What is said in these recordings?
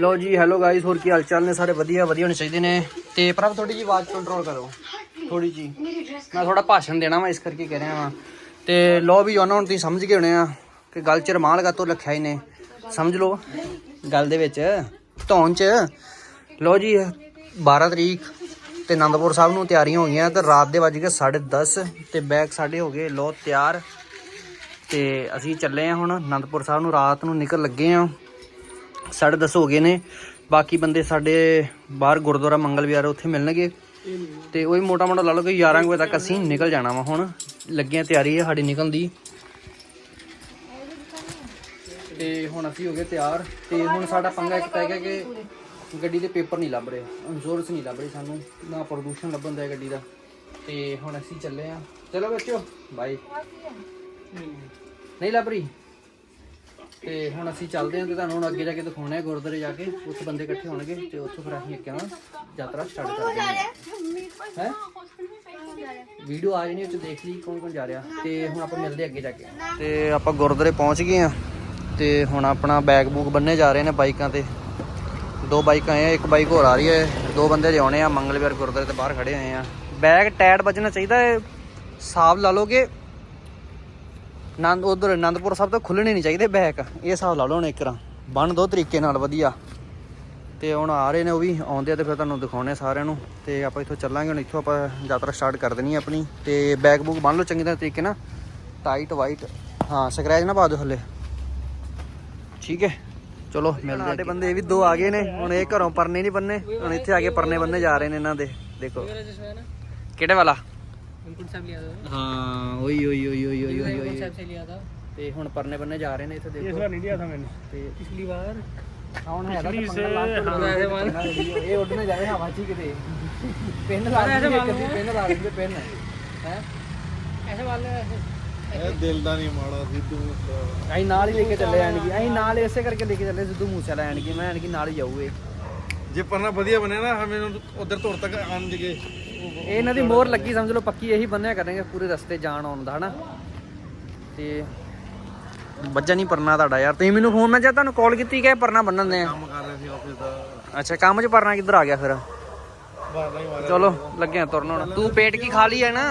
ਲੋ ਜੀ hello guys ਹੋਰ ਕੀ ਹਾਲ ਚਾਲ ਨੇ? ਸਾਰੇ ਵਧੀਆ ਵਧੀਆ ਹੋਣੇ ਚਾਹੀਦੇ ਨੇ। ਤੇ ਪ੍ਰਭ ਥੋੜੀ ਜੀ ਆਵਾਜ਼ ਕੰਟਰੋਲ ਕਰੋ। ਥੋੜੀ ਜੀ ਮੈਂ ਥੋੜਾ ਭਾਸ਼ਣ ਦੇਣਾ ਵਾ, ਇਸ ਕਰਕੇ ਕਹਿ ਰਿਹਾ ਵਾਂ। ਤੇ ਲੋ ਵੀ, ਉਹਨਾਂ ਹੁਣ ਤੁਸੀਂ ਸਮਝ ਗਏ ਹੋਣੇ ਆ ਕਿ ਗੱਲ ਚ ਰਮਾਲ ਗਾ ਤੋਂ ਰੱਖਿਆ ਹੀ ਨੇ ਸਮਝ ਲਓ ਗੱਲ ਦੇ ਵਿੱਚ। ਧੌਣ ਚ। ਲੋ ਜੀ 12 ਤਰੀਕ ਤੇ ਆਨੰਦਪੁਰ ਸਾਹਿਬ ਨੂੰ ਤਿਆਰੀਆਂ ਹੋ ਗਈਆਂ ਤੇ ਰਾਤ ਦੇ ਵੱਜ ਗਏ 10:30 ਤੇ ਬੈਗ ਸਾਡੇ ਹੋ ਗਏ ਲੋ ਤਿਆਰ। ਤੇ ਅਸੀਂ ਚੱਲੇ ਆ ਹੁਣ ਆਨੰਦਪੁਰ ਸਾਹਿਬ ਨੂੰ, ਰਾਤ ਨੂੰ ਨਿਕਲ ਲੱਗੇ ਆ। ਸਾਢੇ ਦਸ ਹੋ ਗਏ ਨੇ। ਬਾਕੀ ਬੰਦੇ ਸਾਡੇ ਬਾਹਰ ਗੁਰਦੁਆਰਾ ਮੰਗਲ ਵਿਹਾਰ ਉੱਥੇ ਮਿਲਣਗੇ। ਤੇ ਉਹੀ ਮੋਟਾ ਮੋਟਾ ਲਾ ਲਓ ਕਿ 11 ਕੁ ਵਜੇ ਤੱਕ ਅਸੀਂ ਨਿਕਲ ਜਾਣਾ ਵਾ ਹੁਣ। ਲੱਗਿਆ ਤਿਆਰੀ ਹੈ ਸਾਡੀ ਨਿਕਲਣ ਦੀ। ਤੇ ਹੁਣ ਅਸੀਂ ਹੋ ਗਏ ਤਿਆਰ। ਤੇ ਹੁਣ ਸਾਡਾ ਪੰਗਾ ਇੱਕ ਪੈ ਗਿਆ ਕਿ ਗੱਡੀ ਦੇ ਪੇਪਰ ਨਹੀਂ ਲੱਭ ਰਹੇ। ਇੰਸ਼ੋਰੈਂਸ ਨਹੀਂ ਲੱਭ ਰਹੀ ਸਾਨੂੰ। ਨਾ ਪ੍ਰਦੂਸ਼ਣ ਲੱਭਣ ਦਾ ਗੱਡੀ ਦਾ। ਤੇ ਹੁਣ ਅਸੀਂ ਚੱਲੇ ਆ। ਚਲੋ ਬੱਚੋ ਬਾਈ ਨਹੀਂ ਲੱਭ ਰਹੀ? ਤੇ ਹੁਣ ਅਸੀਂ ਚੱਲਦੇ ਹਾਂ ਤੇ ਤੁਹਾਨੂੰ ਹੁਣ ਅੱਗੇ ਜਾ ਕੇ ਦਿਖਾਉਣਾ ਹੈ ਗੁਰਦੁਆਰੇ ਜਾ ਕੇ। ਉੱਥੇ ਬੰਦੇ ਇਕੱਠੇ ਹੋਣਗੇ ਤੇ ਉੱਥੋਂ ਫਿਰ ਅਸੀਂ ਅੱਗੇ ਯਾਤਰਾ ਸਟਾਰਟ ਕਰਦੇ ਹਾਂ। ਹੈ? ਵੀਡੀਓ ਆ ਜਣੀ ਉੱਚ ਦੇਖ ਲਈ ਕੌਣ ਕੌਣ ਜਾ ਰਿਹਾ। ਤੇ ਹੁਣ ਆਪਾਂ ਮਿਲਦੇ ਅੱਗੇ ਜਾ ਕੇ। ਤੇ ਆਪਾਂ ਗੁਰਦੁਆਰੇ ਪਹੁੰਚ ਗਏ ਆ ਤੇ ਹੁਣ ਆਪਣਾ ਬੈਗ ਬੂਕ ਬੰਨੇ ਜਾ ਰਹੇ ਨੇ ਬਾਈਕਾਂ ਤੇ। ਦੋ ਬਾਈਕਾਂ ਆਏ ਆ ਇੱਕ ਬਾਈਕ ਹੋਰ ਆ ਰਹੀ ਹੈ। ਦੋ ਬੰਦੇ ਲਿਆਉਣੇ ਆ ਮੰਗਲਵਾਰ ਗੁਰਦੁਆਰੇ ਤੇ ਬਾਹਰ ਖੜੇ ਹੋਏ ਆ। ਬੈਗ ਟਾਇਰ ਵੱਜਣਾ ਚਾਹੀਦਾ ਹੈ। ਸਾਫ਼ ਲਾ ਲੋਗੇ ਨੰਦ ਉਧਰ ਆਨੰਦਪੁਰ ਸਾਹਿਬ ਤੋਂ ਖੁੱਲਣੇ ਨਹੀਂ ਚਾਹੀਦੇ ਬੈਕ ਇਹ ਹਿਸਾਬ ਲਾ ਲਓ ਹੁਣ ਇੱਕ ਰਾਂ। ਬੰਨ ਦੋ ਤਰੀਕੇ ਨਾਲ ਵਧੀਆ। ਤੇ ਹੁਣ ਆ ਰਹੇ ਨੇ ਉਹ ਵੀ ਆਉਂਦੇ ਆ ਤੇ ਫਿਰ ਤੁਹਾਨੂੰ ਦਿਖਾਉਣੇ ਸਾਰਿਆਂ ਨੂੰ। ਤੇ ਆਪਾਂ ਇੱਥੋਂ ਚੱਲਾਂਗੇ ਹੁਣ ਇੱਥੋਂ ਆਪਾਂ ਯਾਤਰਾ ਸਟਾਰਟ ਕਰ ਦੇਣੀ ਹੈ ਆਪਣੀ। ਤੇ ਬੈਗ ਬੁੱਕ ਬੰਨ ਲਓ ਚੰਗੀ ਤਰ੍ਹਾਂ ਤਰੀਕੇ ਨਾਲ। ਟਾਈਟ ਵਾਈਟ ਹਾਂ ਸਕ੍ਰੈਚ ਨਾ ਪਾ ਦਿਓ ਥੱਲੇ। ਠੀਕ ਹੈ। ਚਲੋ ਮਿਲਦੇ ਸਾਡੇ ਬੰਦੇ ਇਹ ਵੀ ਦੋ ਆ ਗਏ ਨੇ। ਹੁਣ ਇਹ ਘਰੋਂ ਪਰਨੇ ਨਹੀਂ ਬੰਨੇ। ਹੁਣ ਇੱਥੇ ਆ ਕੇ ਪਰਨੇ ਬੰਨੇ ਜਾ ਰਹੇ ਨੇ ਇਹਨਾਂ ਦੇ। ਦੇਖੋ। ਕਿਹੜੇ ਵਾਲਾ? इनपुट सब लिया था ਹਾਂ ਓਈ ਓਈ ਓਈ ਓਈ ਓਈ ਓਈ ਓਈ सब से लिया था ਤੇ ਹੁਣ ਪਰਨੇ ਬੰਨੇ ਜਾ ਰਹੇ ਨੇ ਇੱਥੇ ਦੇਖੋ नहीं दिया था मैंने ਤੇ पिछली बार ਹੁਣ ਹੈਗਾ ਪਿਛਲੀ ਤਾਂ ਸੇ ਪੰਗਾ ਲਾਸਟ ਹਾਂ, ਐਸੇ ਮਾਰ। ਇਹ ਉੱਡਣੇ ਜਾਵੇ ਹਵਾ ਚ ਹੀ ਕਿਤੇ ਪਿੰਨ ਲਾ ਐਸੇ ਦੇ ਮਾਰ ਕਦੀ ਪਿੰਨ ਲਾ ਦੇ ਪਿੰਨ ਹੈ ऐसे वाले ऐसे ਇਹ ਦਿਲ ਦਾ ਨਹੀਂ ਮਾੜਾ ਸਿੱਧੂ ਅਸੀਂ ਨਾਲ ਹੀ ਲੈ ਕੇ ਚੱਲੇ ਆਣਗੇ ਅਸੀਂ ਨਾਲ ਇਸੇ ਕਰਕੇ ਲੈ ਕੇ ਚੱਲੇ ਸਿੱਧੂ ਮੂਸੇ ਵਾਲਾ ਆਣਗੇ ਮੈਂ ਆਣਗੇ ਨਾਲ ਹੀ ਜਾਊਗੇ ਜੇ ਪਰਨਾ ਵਧੀਆ ਬਣਿਆ ਨਾ ਹਮੇ ਉਧਰ ਤੋੜ ਤੱਕ ਆਣ ਜਗੇ ਇਹ ਇਹਨਾਂ ਦੀ ਮੋਹਰ ਲੱਗੀ ਸਮਝ ਲਓ ਪੱਕੀ ਇਹੀ ਬੰਨਿਆ ਕਰਾਂਗੇ ਪੂਰੇ ਰਸਤੇ ਜਾਣ ਆਉਣ ਦਾ ਹਨਾ? ਤੇ ਬੱਜਾ ਨਹੀਂ ਪਰਨਾ ਤੁਹਾਡਾ ਯਾਰ। ਤੁਸੀਂ ਮੈਨੂੰ ਫੋਨ ਮੈਂ ਜਦ ਤੁਹਾਨੂੰ ਕਾਲ ਕੀਤੀ ਕਿ ਪਰਨਾ ਬੰਨਣ ਦੇ ਆ। ਕੰਮ ਕਰ ਰਹੇ ਸੀ ਆਫਿਸ ਦਾ। ਅੱਛਾ ਕੰਮ 'ਚ ਪਰਨਾ ਕਿੱਧਰ ਆ ਗਿਆ ਫਿਰ? ਚਲੋ ਲੱਗੇ ਆ ਤੁਰਨ ਹੁਣ। ਤੂੰ ਪੇਟ ਕੀ ਖਾ ਲਈ ਹੈ ਨਾ?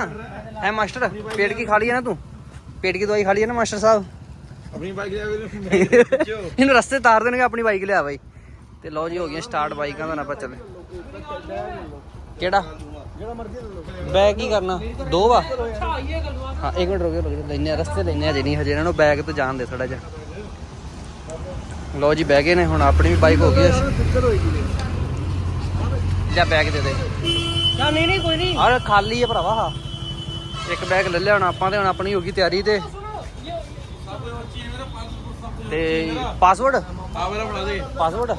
ਹੈ ਮਾਸਟਰ ਪੇਟ ਕੀ ਖਾ ਲਈ ਹੈ ਨਾ ਤੂੰ? ਪੇਟ ਕੀ ਦਵਾਈ ਖਾ ਲਈ ਹੈ ਨਾ ਮਾਸਟਰ ਸਾਹਿਬ? ਆਪਣੀ ਬਾਈਕ ਲਿਆ ਇਹਨੂੰ ਰਸਤੇ ਤਾਰ ਦੇਣਗੇ ਆਪਣੀ ਬਾਈਕ ਲਿਆ ਬਾਈ। ਤੇ ਲਓ ਜੀ ਹੋ ਗਈਆਂ ਸਟਾਰਟ ਬਾਈਕਾਂ ਦਾ ਨਾ ਆਪਾਂ ਚੱਲੇ। ਕਿਹੜਾ? ਜਿਹੜਾ ਮਰਜ਼ੀ ਲੈ ਬੈਗ ਕੀ ਕਰਨਾ? ਦੋ ਵਾ? ਹਾਂ ਇੱਕ ਮਿੰਟ ਰੁਕਿਓ ਰੁਕਿਓ ਲੈਨੇ ਰਸਤੇ ਲੈਨੇ ਅਜੇ ਨਹੀਂ ਹਜੇ ਇਹਨਾਂ ਨੂੰ ਬੈਗ ਤੇ ਜਾਣ ਦੇ ਥੋੜਾ ਜਿਹਾ। ਲੋ ਜੀ ਬਹਿ ਗਏ ਹੁਣ ਆਪਣੀ ਬਾਈਕ ਹੋ ਗਈ ਐ ਲੈ ਬੈਗ ਦੇ ਦੇ। ਨਾ ਨਹੀਂ ਨਹੀਂ ਕੋਈ ਨਹੀਂ। ਹਾਂ ਖਾਲੀ ਹੈ ਭਰਾਵਾ ਆ ਇੱਕ ਬੈਗ ਲੈ ਲਿਆ ਹੁਣ ਆਪਾਂ ਤੇ ਹੁਣ ਆਪਣੀ ਹੋ ਗਈ ਤਿਆਰੀ ਤੇ। ਤੇ ਪਾਸਵਰਡ ਪਾਸਵਰਡ ਬਣਾ ਦੇ। ਪਾਸਵਰਡ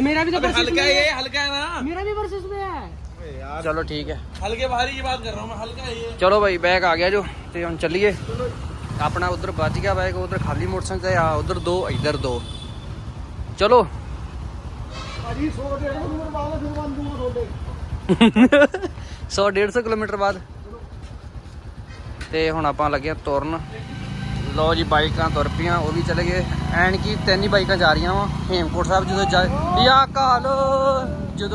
ਮੇਰਾ ਵੀ ਤਾਂ ਹਲਕਾ ਹੈ। ਹਲਕਾ ਹੈ ਨਾ। ਮੇਰਾ ਵੀ ਵਰਸਸ ਪਿਆ ਹੈ। ਯਾਰ। ਚਲੋ ਠੀਕ ਹੈ। ਹਲਕੇ ਬਾਹਰ ਹੀ ਬਾਤ ਕਰ ਰਹਾ ਹੂੰ ਮੈਂ ਹਲਕਾ ਹੀ ਹੈ। ਚਲੋ ਭਾਈ ਬੈਗ ਆ ਗਿਆ ਜੋ ਤੇ ਹੁਣ ਚੱਲੀਏ। ਆਪਣਾ ਉਧਰ ਬਚ ਗਿਆ ਬੈਗ ਉਧਰ ਖਾਲੀ ਮੋਟਰਸਾਈਕਲ ਤੇ ਆ ਉਧਰ ਦੋ ਇਧਰ ਦੋ। ਚਲੋ। ਭਾਜੀ 100 150 ਕਿਲੋਮੀਟਰ ਬਾਅਦ ਫਿਰ ਬੰਦ ਦੂੰਗਾ ਤੁਹਾਡੇ। 100 150 ਕਿਲੋਮੀਟਰ ਬਾਅਦ। ਤੇ ਹੁਣ ਆਪਾਂ ਲੱਗੇ ਤੁਰਨ। ਲੋ ਜੀ ਬਾਈਕਾਂ ਤੁਰ ਪੀਆਂ ਉਹ ਵੀ ਚਲੇ ਗਏ। ਐਨ ਕੀ ਤਿੰਨ ਬਾਈਕਾਂ ਜਾ ਰਹੀਆਂ ਵਾ ਹੇਮਕੋਟ ਸਾਹਿਬ ਜਦੋਂ ਜਾ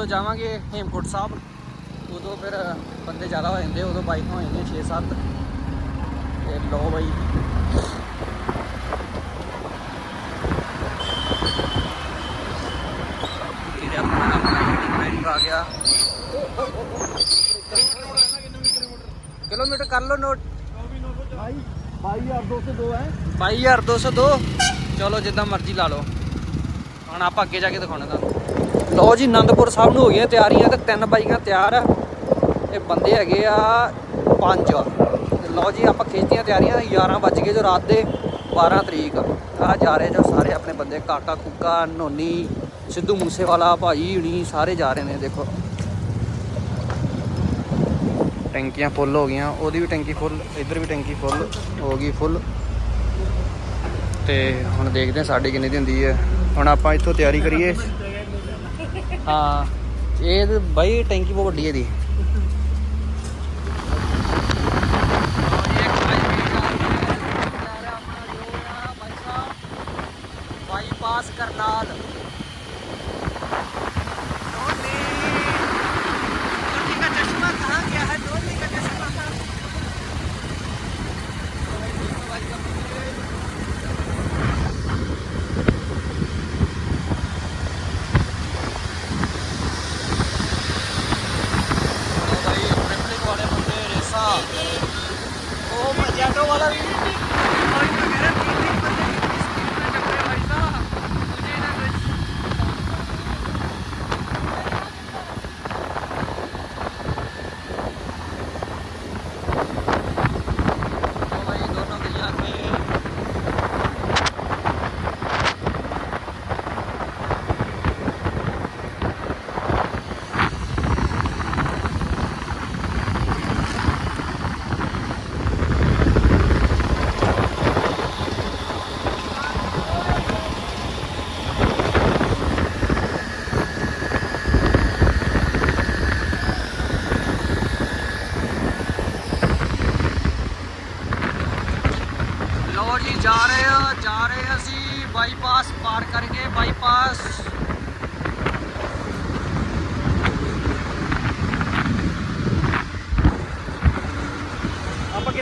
ਜਾਵਾਂਗੇ ਹੇਮਕੋਟ ਸਾਹਿਬ। ਉਦੋਂ ਫਿਰ ਬੰਦੇ ਜ਼ਿਆਦਾ ਹੋ ਜਾਂਦੇ ਉਦੋਂ ਬਾਈਕਾਂ ਹੋ ਜਾਂਦੀਆਂ 6-7 ਤੇ ਲਓ ਬਾਈ ਇਹ ਆਪਣਾ ਆ ਗਿਆ ਕਿਲੋਮੀਟਰ ਕਰ ਲਓ ਨੋਟ भाई भाई यार दो से दो है 22202 ਚਲੋ ਜਿੱਦਾਂ ਮਰਜ਼ੀ ਲਾ ਲਓ ਹੁਣ ਆਪਾਂ ਅੱਗੇ ਜਾ ਕੇ ਦਿਖਾਉਣਾ ਤੁਹਾਨੂੰ ਲਓ ਜੀ ਆਨੰਦਪੁਰ ਸਾਹਿਬ ਨੂੰ ਹੋ ਗਈਆਂ ਤਿਆਰੀਆਂ ਤੇ ਤਿੰਨ ਬਾਈਕਾਂ ਤਿਆਰ ਆ ਇਹ ਬੰਦੇ ਹੈਗੇ ਆ ਪੰਜ। ਲਓ ਜੀ, ਆਪਾਂ ਖਿੱਚਦੀਆਂ ਤਿਆਰੀਆਂ 11 ਵੱਜ ਗਏ ਜੋ ਰਾਤ ਦੇ 12 ਤਰੀਕ। ਆ ਜਾ ਰਹੇ ਜੋ ਸਾਰੇ ਆਪਣੇ ਬੰਦੇ, ਕਾਕਾ, ਕੁੱਕਾ, ਨੋਨੀ, ਸਿੱਧੂ ਮੂਸੇਵਾਲਾ, ਭਾਈ, ਹੁਣੀ ਸਾਰੇ ਜਾ ਰਹੇ ਨੇ, ਦੇਖੋ। ਟੈਂਕੀਆਂ ਫੁੱਲ ਹੋ ਗਈਆਂ, ਉਹਦੀ ਵੀ ਟੈਂਕੀ ਫੁੱਲ, ਇੱਧਰ ਵੀ ਟੈਂਕੀ ਫੁੱਲ ਹੋ ਗਈ ਫੁੱਲ। ਤੇ ਹੁਣ ਦੇਖਦੇ ਹਾਂ ਸਾਡੀ ਕਿੰਨੀ ਦੀ ਹੁੰਦੀ ਹੈ। ਹੁਣ ਆਪਾਂ ਇੱਥੋਂ ਤਿਆਰੀ ਕਰੀਏ। ਹਾਂ, ਇਹ ਬਾਈ, ਟੈਂਕੀ ਬਹੁਤ ਵੱਡੀ ਹੈ ਦੀ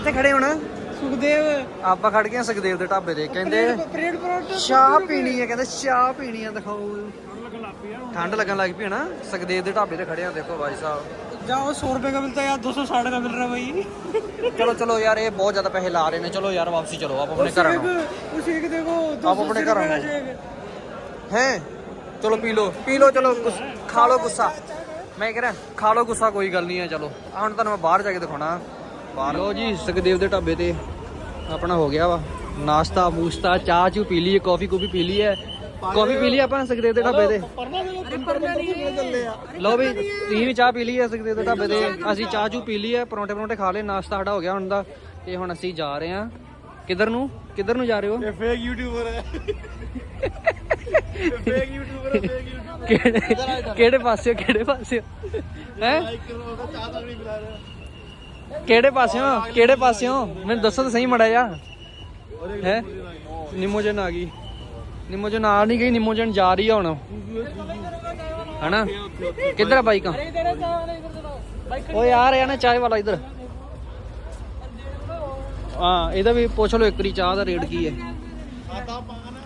ਕਿੱਥੇ ਖੜੇ ਹੁਣ ਸੁਖਦੇਵ ਆਪਾਂ ਖੜ ਗਏ ਹਾਂ ਸੁਖਦੇਵ ਦੇ ਢਾਬੇ ਤੇ ਕਹਿੰਦੇ ਪਰੇਡ ਪਰੋਟ ਚਾਹ ਪੀਣੀ ਹੈ ਕਹਿੰਦੇ ਚਾਹ ਪੀਣੀ ਹੈ ਦਿਖਾਓ ਠੰਡ ਲੱਗਣ ਲੱਗ ਪਈ ਹੈ ਨਾ ਸੁਖਦੇਵ ਦੇ ਢਾਬੇ ਤੇ ਖੜੇ ਆ ਦੇਖੋ ਭਾਈ ਸਾਹਿਬ जाओ सौ रुपए का मिलता है यार दो सौ साठ का मिल रहा है भाई ਚਲੋ ਚਲੋ ਯਾਰ ਇਹ ਬਹੁਤ ਜ਼ਿਆਦਾ ਪੈਸੇ ਲਾ ਰਹੇ ਨੇ ਚਲੋ ਯਾਰ ਵਾਪਸੀ ਚਲੋ ਆਪ ਆਪਣੇ ਘਰਾਂ ਨੂੰ उस एक देखो दो आप सौ अपने अस्सी घर रुपए का आओ। शेक ਹੈ ਚਲੋ ਪੀ ਲਓ ਪੀ ਲਓ ਚਲੋ ਗੁੱਸ- ਖਾ ਲਓ ਗੁੱਸਾ ਮੈਂ ਕਹਿ ਰਿਹਾ ਖਾ ਲਓ ਗੁੱਸਾ ਕੋਈ ਗੱਲ ਨਹੀਂ ਹੈ ਚਲੋ ਆਹ ਹੁਣ ਤੁਹਾਨੂੰ ਮੈਂ ਬਾਹਰ ਜਾ ਕੇ ਦਿਖਾਉਣਾ ਬਾਹਰ ਲੋ ਜੀ ਸੁਖਦੇਵ ਦੇ ਢਾਬੇ ਤੇ ਆਪਣਾ ਹੋ ਗਿਆ ਵਾ। ਨਾਸ਼ਤਾ ਮੂਸਤਾ ਚਾਹ ਚੂ ਪੀ ਲਈ ਕਾਫੀ ਕੂਫੀ ਪੀ ਲਈ ਹੈ ਕਾਫੀ ਪੀ ਲਈ ਆਪਾਂ ਸੁਖਦੇਵ ਦੇ ਢਾਬੇ ਤੇ? ਲੋ ਵੀ ਤੁਸੀਂ ਵੀ ਚਾਹ ਪੀ ਲਈ ਹੈ ਸੁਖਦੇਵ ਦੇ ਢਾਬੇ ਤੇ। ਅਸੀਂ ਚਾਹ ਚੂ ਪੀ ਲਈ ਹੈ ਪਰੌਂਠੇ ਪਰੌਂਠੇ ਖਾ ਲਏ ਨਾਸ਼ਤਾ ਸਾਡਾ ਹੋ ਗਿਆ ਹੁਣ ਦਾ। ਤੇ ਹੁਣ ਅਸੀਂ ਜਾ ਰਹੇ ਹਾਂ। ਕਿੱਧਰ ਨੂੰ? ਕਿੱਧਰ ਨੂੰ ਜਾ ਰਹੇ ਹੋ? ਇਹ ਫੇਕ ਯੂਟਿਊਬਰ ਹੈ। ਕਿਹੜੇ ਪਾਸੇ ਕਿਹੜੇ ਪਾਸੇ ਹੈ? ਕਿਹੜੇ ਪਾਸਿਓਂ? ਕਿਹੜੇ ਪਾਸਿਓਂ? ਮੈਨੂੰ ਦੱਸੋ ਤਾਂ ਸਹੀ ਮੜਾ ਜਾ ਹੈ? ਨਿਮੋਜਨ ਆ ਗਈ। ਨਿਮੋਜਨ ਆ ਨਹੀਂ ਗਈ ਨਿਮੋਜਨ ਜਾ ਰਹੀ ਆ ਹੁਣ। ਹਨਾ? ਕਿੱਧਰ ਆ ਬਾਈਕਾਂ? ਓ ਯਾਰ ਇਹ ਨਾ ਚਾਹ ਵਾਲਾ ਇਧਰ। ਹਾਂ, ਇਹਦਾ ਵੀ ਪੁੱਛ ਲਓ ਇੱਕ ਵਾਰੀ ਚਾਹ ਦਾ ਰੇਟ ਕੀ ਹੈ।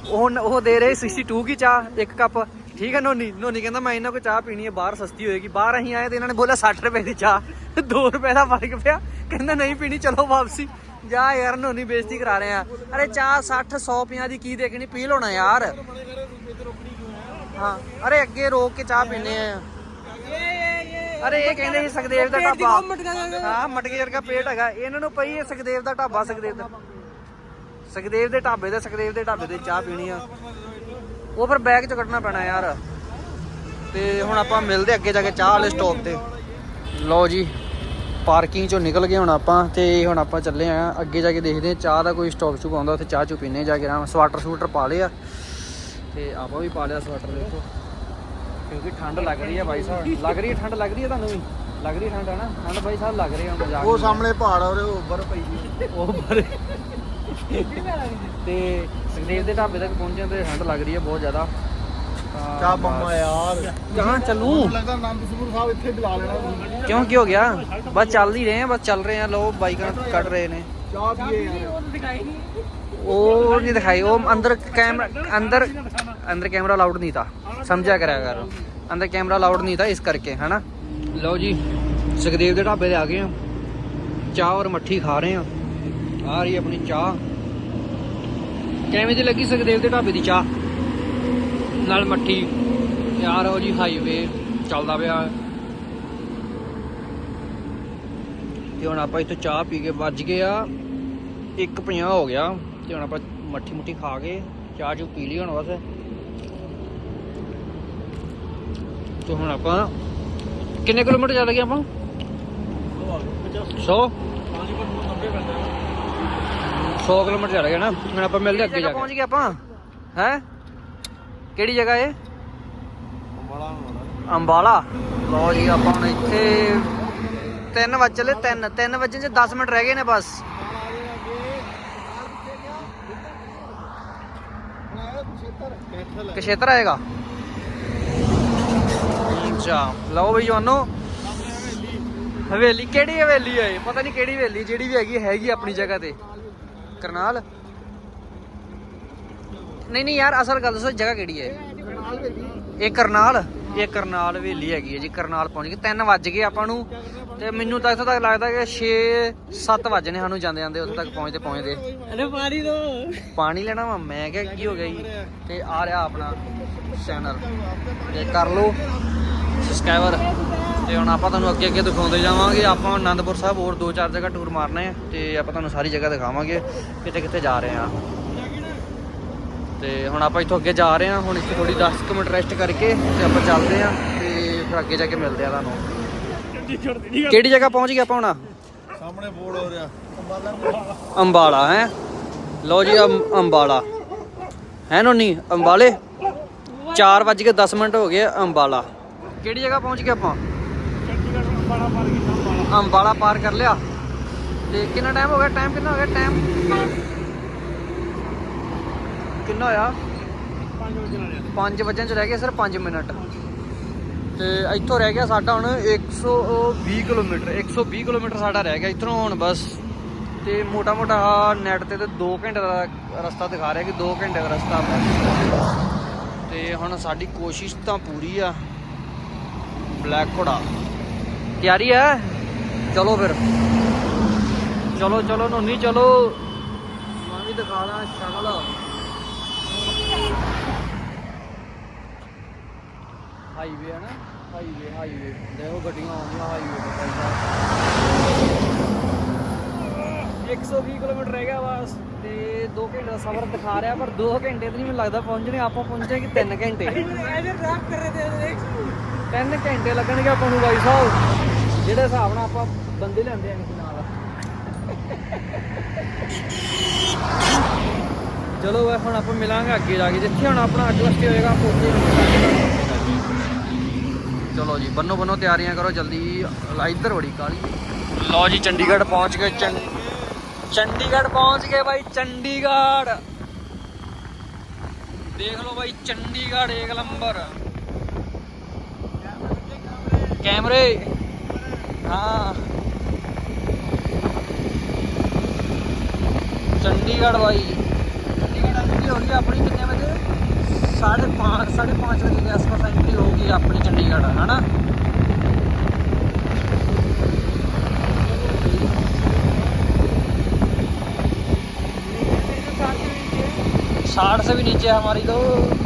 ਉਹ ਉਹ ਦੇ ਰਹੇ 62 ਕੀ ਚਾਹ, ਇੱਕ ਕੱਪ। ਠੀਕ ਹੈ ਨੋਨੀ ਨੋਨੀ ਕਹਿੰਦਾ ਮੈਂ ਇਹਨਾਂ ਕੋ ਚਾਹ ਪੀਣੀ ਹੈ ਬਾਹਰ ਸਸਤੀ ਹੋਏਗੀ। ਬਾਹਰ ਅਸੀਂ ਆਏ ਤੇ ਇਹਨਾਂ ਨੇ ਬੋਲਿਆ 60 ਰੁਪਏ ਦੀ ਚਾਹ। 2 ਰੁਪਏ ਦਾ ਫ਼ਰਕ ਪਿਆ। ਕਹਿੰਦਾ ਨਹੀਂ ਪੀਣੀ ਚਲੋ ਵਾਪਸੀ। ਜਾ ਯਾਰ ਨੋਨੀ ਬੇਇੱਜ਼ਤੀ ਕਰਾ ਰਹੇ ਆ। ਅਰੇ ਚਾਹ 60 100 50 ਦੀ ਕੀ ਦੇਖਣੀ? ਪੀ ਲੋਣਾ ਯਾਰ। ਹਾਂ ਅਰੇ ਅੱਗੇ ਰੋਕ ਕੇ ਚਾਹ ਪੀਨੇ ਆ। ਅਰੇ ਇਹ ਕਹਿੰਦੇ ਸੀ ਸੁਖਦੇਵ ਦਾ ਢਾਬਾ। ਹਾਂ ਮਟਕੇ ਵਰਗਾ ਪੇਟ ਹੈਗਾ। ਇਹਨਾਂ ਨੂੰ ਪਈ ਹੈ ਸੁਖਦੇਵ ਦਾ ਢਾਬਾ ਸੁਖਦੇਵ ਦਾ ਸੁਖਦੇਵ ਦੇ ਢਾਬੇ ਤੇ ਸੁਖਦੇਵ ਦੇ ਢਾਬੇ ਤੇ ਚਾਹ ਪੀਣੀ ਆ। ਉਹ ਫਿਰ ਬੈਗ ਚ ਕੱਢਣਾ ਪੈਣਾ ਯਾਰ। ਤੇ ਹੁਣ ਆਪਾਂ ਮਿਲਦੇ ਅੱਗੇ ਜਾ ਕੇ ਚਾਹ ਵਾਲੇ ਸਟਾਪ ਤੇ। ਲਓ ਜੀ ਪਾਰਕਿੰਗ ਚੋਂ ਨਿਕਲ ਗਏ ਹੁਣ ਆਪਾਂ ਤੇ ਹੁਣ ਆਪਾਂ ਚੱਲੇ ਆ। ਅੱਗੇ ਜਾ ਕੇ ਦੇਖਦੇ ਆ ਚਾਹ ਦਾ ਕੋਈ ਸਟਾਪ ਚੁੱਕ ਆਉਂਦਾ ਉੱਥੇ ਚਾਹ ਚੁ ਪੀਨੇ ਜਾ ਕੇ ਆਰਾਮ ਸਵਾਟਰ ਸੂਟਰ ਪਾ ਲਿਆ ਤੇ ਆਪਾਂ ਵੀ ਪਾ ਲਿਆ ਸਵਾਟਰ ਦੇਖੋ। ਕਿਉਂਕਿ ਠੰਡ ਲੱਗ ਰਹੀ ਹੈ ਬਾਈ ਸਾਹਿਬ। ਲੱਗ ਰਹੀ ਹੈ ਠੰਡ ਲੱਗ ਰਹੀ ਹੈ ਤੁਹਾਨੂੰ ਵੀ? ਲੱਗ ਰਹੀ ਹੈ ਠੰਡ ਹੈ ਨਾ ਠੰਡ ਬਾਈ ਸਾਹਿਬ ਲੱਗ ਰਹੀ ਹੈ ਮਜ਼ਾਕ ਉਹ। ਸਾਹਮਣੇ ਪਹਾੜ ਆ ਉਹਦੇ ਉੱਪਰ ਪਈ ਉਹ ਬਾਰੇ ਤੇ ਸੁਖਦੇਵ ਦੇ ਢਾਬੇ ਤੱਕ ਪਹੁੰਚਣ ਤੇ ਠੰਡ ਲੱਗ ਰਹੀ ਹੈ ਬਹੁਤ ਜ਼ਿਆਦਾ। ਕਾ ਮੰਮਾ ਯਾਰ। ਕਹਾਂ ਚੱਲੂ? ਲੱਗਦਾ ਨੰਦ ਸਾਹਿਬ ਇੱਥੇ ਬੁਲਾ ਲੈਣਾ ਕਿਉਂ ਕੀ ਹੋ ਗਿਆ? ਬਸ ਚੱਲ ਹੀ ਰਹੇ ਆ ਬਸ ਚੱਲ ਰਹੇ ਆ ਲੋ ਬਾਈਕਾਂ ਕੱਢ ਰਹੇ ਨੇ। ਉਹ ਨਹੀਂ। ਦਿਖਾਈ ਉਹ ਅੰਦਰ ਕੈਮਰਾ ਅੰਦਰ ਅੰਦਰ ਕੈਮਰਾ ਲਾਊਡ ਨਹੀਂ ਥਾ ਸਮਝਿਆ ਕਰਿਆ ਕਰੋ। ਅੰਦਰ ਕੈਮਰਾ ਲਾਊਡ ਨਹੀਂ ਥਾ ਇਸ ਕਰਕੇ ਹਨਾ? ਲਓ ਜੀ ਸੁਖਦੇਵ ਦੇ ਢਾਬੇ ਤੇ ਆ ਗਏ ਆ। ਚਾਹ ਔਰ ਮੱਠੀ ਖਾ ਰਹੇ ਆ। ਆ ਰਹੀ ਆਪਣੀ ਚਾਹ। ਕਿਵੇਂ ਦੀ ਲੱਗੀ ਸੁਖਦੇਵ ਦੇ ਢਾਬੇ ਦੀ ਚਾਹ? ਨਾਲ ਮੱਠੀ ਯਾਰ ਉਹ ਜੀ ਹਾਈਵੇ ਚੱਲਦਾ ਪਿਆ। ਤੇ ਹੁਣ ਆਪਾਂ ਇੱਥੋਂ ਚਾਹ ਪੀ ਕੇ ਵੱਜ ਗਏ ਆ। 1:50 ਹੋ ਗਿਆ। ਤੇ ਹੁਣ ਆਪਾਂ ਮੱਠੀ ਮੁੱਠੀ ਖਾ ਕੇ ਚਾਹ ਚੂ ਪੀ ਲਈ ਹੁਣ ਬਸ। ਤੇ ਹੁਣ ਆਪਾਂ ਕਿੰਨੇ ਕਿਲੋਮੀਟਰ ਚੱਲ ਗਏ ਆਪਾਂ? 100 100 ਕਿਲੋਮੀਟਰ ਚੱਲ ਗਏ ਨਾ ਹੁਣ ਆਪਾਂ ਮਿਲਦੇ ਅੱਗੇ ਜਾ ਕੇ। ਪਹੁੰਚ ਗਏ ਆਪਾਂ? ਹੈ? ਕਿਹੜੀ ਜਗ੍ਹਾ ਏ ਅੰਬਾਲਾ ਲਓ ਜੀ ਆਪਾਂ ਹੁਣ ਇੱਥੇ 3 ਵਜ ਚਲੇ 3 3 ਵਜੇ ਚ 10 ਮਿੰਟ ਰਹਿ ਗਏ ਨੇ ਬਸ। ਕਸ਼ੇਤਰ ਆਏਗਾ? ਅੱਛਾ ਲਓ ਬਈ ਜਵਾਨੋ। ਹਵੇਲੀ ਕਿਹੜੀ ਹਵੇਲੀ ਹੈ? ਪਤਾ ਨਹੀਂ ਕਿਹੜੀ ਹਵੇਲੀ ਜਿਹੜੀ ਵੀ ਹੈਗੀ ਹੈਗੀ ਆਪਣੀ ਜਗ੍ਹਾ ਤੇ। ਕਰਨਾਲ ਨਹੀਂ ਨਹੀਂ ਯਾਰ ਅਸਲ ਗੱਲ ਦੱਸੋ ਜਗ੍ਹਾ ਕਿਹੜੀ ਹੈ? ਇਹ ਕਰਨਾਲ। ਇਹ ਕਰਨਾਲ ਹਵੇਲੀ ਹੈਗੀ ਹੈ ਜੀ ਕਰਨਾਲ ਪਹੁੰਚ ਗਏ 3 ਵਜ ਗਏ ਆਪਾਂ ਨੂੰ ਤੇ ਮੈਨੂੰ ਤਾਂ ਇੱਥੋਂ ਤੱਕ ਲੱਗਦਾ ਕਿ 6 7 ਵਜੇ ਨੇ ਸਾਨੂੰ ਜਾਂਦੇ ਜਾਂਦੇ ਉੱਥੇ ਤੱਕ ਪਹੁੰਚਦੇ ਪਹੁੰਚਦੇ। ਅਰੇ ਪਾਣੀ ਦੋ। ਪਾਣੀ ਲੈਣਾ ਵਾ ਮੈਂ ਕਿਹਾ ਕੀ ਹੋ ਗਿਆ ਜੀ? ਤੇ ਆ ਰਿਹਾ ਆਪਣਾ ਚੈਨਲ। ਤੇ ਕਰ ਲਓ ਸਬਸਕ੍ਰਾਈਬਰ ਤੇ ਹੁਣ ਆਪਾਂ ਤੁਹਾਨੂੰ ਅੱਗੇ ਅੱਗੇ ਦਿਖਾਉਂਦੇ ਜਾਵਾਂਗੇ। ਆਪਾਂ ਆਨੰਦਪੁਰ ਸਾਹਿਬ ਹੋਰ ਦੋ ਚਾਰ ਜਗ੍ਹਾ ਟੂਰ ਮਾਰਨਾ ਹੈ ਤੇ ਆਪਾਂ ਤੁਹਾਨੂੰ ਸਾਰੀ ਜਗ੍ਹਾ ਦਿਖਾਵਾਂਗੇ ਕਿੱਥੇ ਕਿੱਥੇ ਜਾ ਰਹੇ ਹਾਂ ਤੇ ਹੁਣ ਆਪਾਂ ਇੱਥੋਂ ਅੱਗੇ ਜਾ ਰਹੇ ਹਾਂ ਹੁਣ ਇੱਥੇ ਥੋੜੀ 10 ਕੁ ਮਿੰਟ ਰੈਸਟ ਕਰਕੇ ਤੇ ਆਪਾਂ ਚੱਲਦੇ ਹਾਂ ਤੇ ਫਿਰ ਅੱਗੇ ਜਾ ਕੇ ਮਿਲਦੇ ਆ ਤੁਹਾਨੂੰ। ਕਿਹੜੀ ਜਗ੍ਹਾ ਪਹੁੰਚ ਗਏ ਆਪਾਂ ਹੁਣ? ਸਾਹਮਣੇ ਬੋਰਡ ਹੋ ਰਿਹਾ। ਅੰਬਾਲਾ ਹੈ? ਲਓ ਜੀ ਅੰਬ- ਅੰਬਾਲਾ। ਹੈ ਨੋਨੀ? ਅੰਬਾਲੇ? 4 ਵੱਜ ਕੇ 10 ਮਿੰਟ ਹੋ ਗਏ ਅੰਬਾਲਾ। ਕਿਹੜੀ ਜਗ੍ਹਾ ਪਹੁੰਚ ਗਏ ਆਪਾਂ? ਅੰਬਾਲਾ ਪਾਰ ਕਰ ਲਿਆ। ਤੇ ਕਿੰਨਾ ਟਾਈਮ ਹੋ ਗਿਆ? ਟਾਈਮ ਕਿੰਨਾ ਹੋ ਗਿਆ? ਟਾਈਮ ਕਿੰਨਾ ਹੋਇਆ? 5 ਵਜੇ ਚ ਰਹਿ ਗਏ ਸਿਰ 5 ਮਿੰਟ। ਤੇ ਇੱਥੋਂ ਰਹਿ ਗਿਆ ਸਾਡਾ ਹੁਣ 120 ਕਿਲੋਮੀਟਰ 120 ਕਿਲੋਮੀਟਰ ਸਾਡਾ ਰਹਿ ਗਿਆ ਇੱਥੋਂ ਹੁਣ ਬਸ। ਤੇ ਮੋਟਾ ਮੋਟਾ ਨੈਟ ਤੇ ਤੇ 2 ਘੰਟੇ ਦਾ ਰਸਤਾ ਦਿਖਾ ਰਿਹਾ ਕਿ 2 ਘੰਟੇ ਦਾ ਰਸਤਾ ਤੇ ਹੁਣ ਸਾਡੀ ਕੋਸ਼ਿਸ਼ ਤਾਂ ਪੂਰੀ ਆ। ਬਲੈਕ ਘੋੜਾ। ਤਿਆਰੀ ਹੈ। ਚਲੋ ਫਿਰ। ਚਲੋ ਚਲੋ ਨੋਨੀ ਚਲੋ। ਮੈਂ ਵੀ ਦਿਖਾ ਦਾਂ ਸ਼ਕਲ ਹਾਈਵੇ ਹੈ ਨਾ? ਹਾਈਵੇ ਹਾਈਵੇ ਦੇਖੋ ਗੱਡੀਆਂ ਆਉਂਦੀਆਂ ਹਾਈਵੇ ਤੇ ਭਾਈ 120 ਕਿਲੋਮੀਟਰ ਰਹਿ ਗਿਆ ਬਸ। ਤੇ 2 ਘੰਟੇ ਦਾ ਸਫ਼ਰ ਦਿਖਾ ਰਿਹਾ ਪਰ 2 ਘੰਟੇ ਤੇ ਨਹੀਂ ਮੈਨੂੰ ਲੱਗਦਾ ਪਹੁੰਚਣੇ। ਆਪਾਂ ਪਹੁੰਚੇ ਕਿ 3 ਘੰਟੇ? ਐਵੇਂ ਰਾਤ ਕਰ ਰਹੇ ਤੇ 3 ਘੰਟੇ ਲੱਗਣਗੇ ਆਪਾਂ ਨੂੰ ਬਾਈ ਸਾਹਿਬ। ਜਿਹੜੇ ਹਿਸਾਬ ਨਾਲ ਆਪਾਂ ਬੰਦੇ ਲੈਂਦੇ ਆਂ ਨਾਲ। ਚਲੋ ਵੇ ਹੁਣ ਆਪਾਂ ਮਿਲਾਂਗੇ ਅੱਗੇ ਜਾ ਕੇ। ਜਿੱਥੇ ਹੁਣ ਆਪਣਾ ਅਗਲਾ ਸਟੇ ਹੋਏਗਾ, ਆਪਾਂ ਉੱਥੇ ਚਲੋ ਜੀ, ਬੰਨੋ ਬੰਨੋ ਤਿਆਰੀਆਂ ਕਰੋ ਜਲਦੀ। ਇੱਧਰ ਬੜੀ ਕਾਲੀ। ਲਓ ਜੀ, ਚੰਡੀਗੜ੍ਹ ਪਹੁੰਚ ਗਏ। ਚੰ ਚੰਡੀਗੜ੍ਹ ਪਹੁੰਚ ਗਏ ਬਾਈ, ਚੰਡੀਗੜ੍ਹ। ਦੇਖ ਲਓ ਬਾਈ, ਚੰਡੀਗੜ੍ਹ ਇੱਕ ਨੰਬਰ। ਕੈਮਰੇ। ਹਾਂ ਚੰਡੀਗੜ੍ਹ ਬਾਈ ਚੰਡੀਗੜ੍ਹ ਐਂਟਰੀ ਹੋ ਗਈ ਆਪਣੀ ਕਿੰਨੇ ਵਜੇ 5:30 5:30 ਵਜੇ ਦੇ ਆਸ-ਪਾਸ ਐਂਟਰੀ ਹੋਊਗੀ ਆਪਣੀ ਚੰਡੀਗੜ੍ਹ ਹਨਾ साठ से भी नीचे है हमारी तो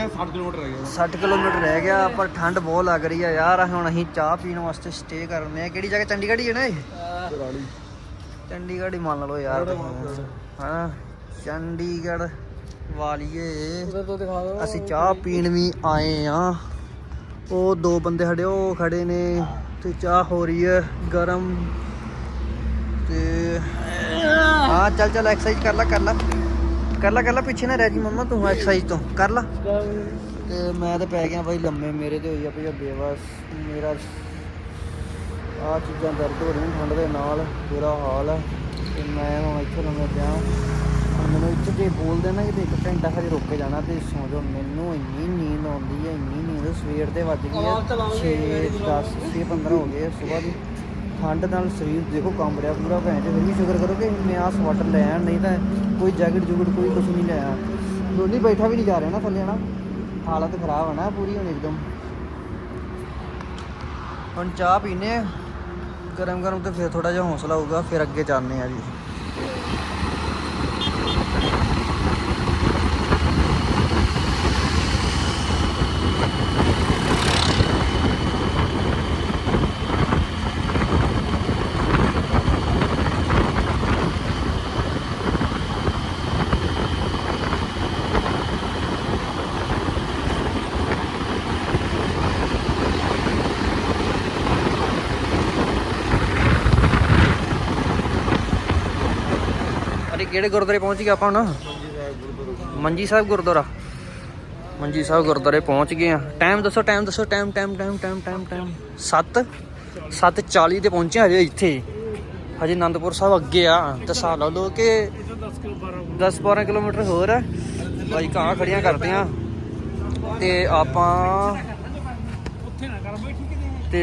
ਗਿਆ 60 ਕਿਲੋਮੀਟਰ ਰਹਿ ਗਿਆ। ਪਰ ਠੰਡ ਬਹੁਤ ਲੱਗ ਰਹੀ ਆ ਯਾਰ। ਹੁਣ ਅਸੀਂ ਚਾਹ ਪੀਣ ਵਾਸਤੇ ਸਟੇ ਕਰਨੇ ਆ ਕਿਹੜੀ ਜਗ੍ਹਾ? ਚੰਡੀਗੜ੍ਹ ਹੀ ਹੈ ਨਾ ਇਹ? ਚੰਡੀਗੜ੍ਹ ਹੀ ਮੰਨ ਲਓ ਯਾਰ ਹਾਂ ਚੰਡੀਗੜ੍ਹ ਵਾਲੀਏ। ਅਸੀਂ ਚਾਹ ਪੀਣ ਵੀ ਆਏ ਆ ਉਹ ਦੋ ਬੰਦੇ ਹੜੇ ਉਹ ਖੜੇ ਨੇ ਤੇ ਚਾਹ ਹੋ ਰਹੀ ਹੈ ਗਰਮ ਤੇ। ਹਾਂ ਚੱਲ ਚੱਲ ਐਕਸਰਸਾਈਜ਼ ਕਰ ਲੈ ਕਰ ਲੈ। ਕਰ ਲੈ ਕਰ ਲੈ ਪਿੱਛੇ ਨਾ ਰਹਿ ਜੀ ਮੰਮਾ ਤੂੰ ਐਕਸਰਸਾਈਜ਼ ਤੋਂ ਕਰ ਲੈ। ਤੇ ਮੈਂ ਤਾਂ ਪੈ ਗਿਆ ਬਾਈ ਲੰਮੇ ਮੇਰੇ ਤੇ ਹੋਈ ਆ ਭਈ ਬੇਵਸ ਮੇਰਾ ਆ ਚੀਜ਼ਾਂ ਦਰਦ ਹੋ ਰਹੀਆਂ ਠੰਡ ਦੇ ਨਾਲ ਬੁਰਾ ਹਾਲ ਹੈ ਤੇ ਮੈਂ ਹੁਣ ਇੱਥੇ ਲੰਮੇ ਪਿਆ ਮੈਨੂੰ ਇੱਥੇ ਜੇ ਬੋਲਦੇ ਨਾ ਕਿ ਇੱਕ ਘੰਟਾ ਹਜੇ ਰੁਕ ਕੇ ਜਾਣਾ ਤੇ ਸੌਂ ਜਾਓ। ਮੈਨੂੰ ਇੰਨੀ ਨੀਂਦ ਆਉਂਦੀ ਹੈ ਇੰਨੀ ਨੀਂਦ ਸਵੇਰ ਦੇ ਵੱਜ ਗਈ ਚਲਾਓਗੇ, 6 10 6 15 ਹੋ ਗਏ ਸਵੇਰ ਦੀ। ਠੰਡ ਨਾਲ ਸਰੀਰ ਦੇਖੋ ਕੰਬ ਰਿਹਾ ਪੂਰਾ, ਭੈਣ ਤੇ ਫਿਰ ਵੀ ਸ਼ੁਕਰ ਕਰੋ ਕਿ ਮੈਂ ਆ ਸਵਾਟਰ ਲੈ ਆਇਆ, ਨਹੀਂ ਤਾਂ ਕੋਈ ਜੈਕਟ ਜੁਗਟ, ਕੋਈ ਕੁਝ ਨਹੀਂ ਲੈ ਲਿਆ ਦੋਨੀ ਬੈਠਾ ਵੀ ਨਹੀਂ ਜਾ ਰਿਹਾ ਨਾ ਥੱਲੇ ਨਾ ਹਾਲਤ ਖਰਾਬ ਹੈ ਨਾ ਪੂਰੀ ਹੁਣ ਇੱਕਦਮ। ਹੁਣ ਚਾਹ ਪੀਨੇ ਆ। ਗਰਮ ਗਰਮ ਤੇ ਫਿਰ ਥੋੜਾ ਜਿਹਾ ਹੌਸਲਾ ਹੋਊਗਾ, ਫਿਰ ਅੱਗੇ ਚੱਲਨੇ ਆ ਜੀ ਅਰੇ ਕਿਹੜੇ ਗੁਰਦੁਆਰੇ ਪਹੁੰਚ ਗਏ ਆਪਾਂ ਹੁਣ? ਮੰਜੀ ਸਾਹਿਬ ਗੁਰਦੁਆਰਾ। ਮੰਜੀ ਸਾਹਿਬ ਗੁਰਦੁਆਰੇ ਪਹੁੰਚ ਗਏ ਆ। ਟਾਈਮ ਦੱਸੋ ਟਾਈਮ ਦੱਸੋ time time time time time time 7 7:40 ਤੇ ਪਹੁੰਚੇ ਹਜੇ ਇੱਥੇ। ਹਜੇ ਆਨੰਦਪੁਰ ਸਾਹਿਬ ਅੱਗੇ ਆ। ਤੇ ਸਾਲ ਲਾ ਲਓ ਕਿ 10 12 ਕਿਲੋਮੀਟਰ ਹੋਰ ਹੈ ਬਾਈ ਕਾਂ ਖੜੀਆਂ ਕਰਦੇ ਆ। ਤੇ ਆਪਾਂ ਤੇ